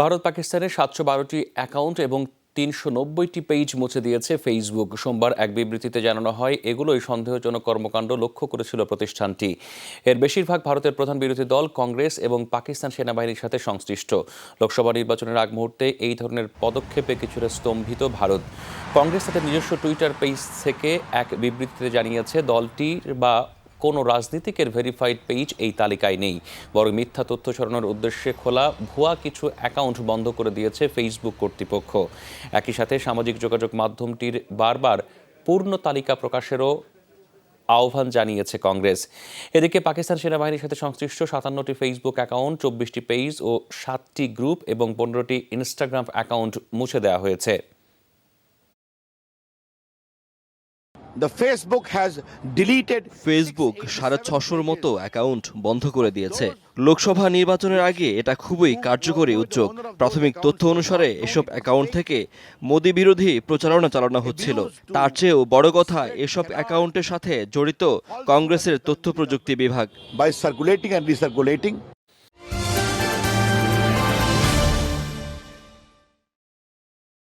ভারত পাকিস্তানের সাতশো বারোটি অ্যাকাউন্ট এবং তিনশো নব্বইটি পেজ মুছে দিয়েছে ফেসবুক। সোমবার এক বিবৃতিতে জানানো হয়, এগুলোই সন্দেহজনক কর্মকাণ্ড লক্ষ্য করেছিল প্রতিষ্ঠানটি। এর বেশিরভাগ ভারতের প্রধান বিরোধী দল, কংগ্রেস এবং পাকিস্তান সেনাবাহিনীর সাথে সংশ্লিষ্ট। লোকসভা নির্বাচনের আগ মুহূর্তে এই ধরনের পদক্ষেপে কিছুটা স্তম্ভিত ভারত। কংগ্রেস তাদের নিজস্ব টুইটার পেজ থেকে এক বিবৃতিতে জানিয়েছে, দলটির বা কোনো রাজনীতিকের ভেরিফাইড পেজ এই তালিকায় নেই। বরং মিথ্যা তথ্য ছড়ানোর উদ্দেশ্যে খোলা ভুয়া কিছু অ্যাকাউন্ট বন্ধ করে দিয়েছে ফেসবুক কর্তৃপক্ষ। একই সাথে সামাজিক যোগাযোগ মাধ্যমটির বারবার পূর্ণ তালিকা প্রকাশেরও আহ্বান জানিয়েছে কংগ্রেস। এদিকে পাকিস্তান সেনাবাহিনীর সাথে সংশ্লিষ্ট সাতান্নটি ফেসবুক অ্যাকাউন্ট চব্বিশটি পেজ ও সাতটি গ্রুপ এবং পনেরোটি ইনস্টাগ্রাম অ্যাকাউন্ট মুছে দেওয়া হয়েছে। ফেসবুক সাড়ে ছশোর মতো অ্যাকাউন্ট বন্ধ করে দিয়েছে। লোকসভা নির্বাচনের আগে এটা খুবই কার্যকরী উদ্যোগ। প্রাথমিক তথ্য অনুসারে এসব অ্যাকাউন্ট থেকে মোদী বিরোধী প্রচারণা চালানো হচ্ছিল। তার চেয়েও বড় কথা এসব অ্যাকাউন্টের সাথে জড়িত কংগ্রেসের তথ্য প্রযুক্তি বিভাগ। By circulating and recirculating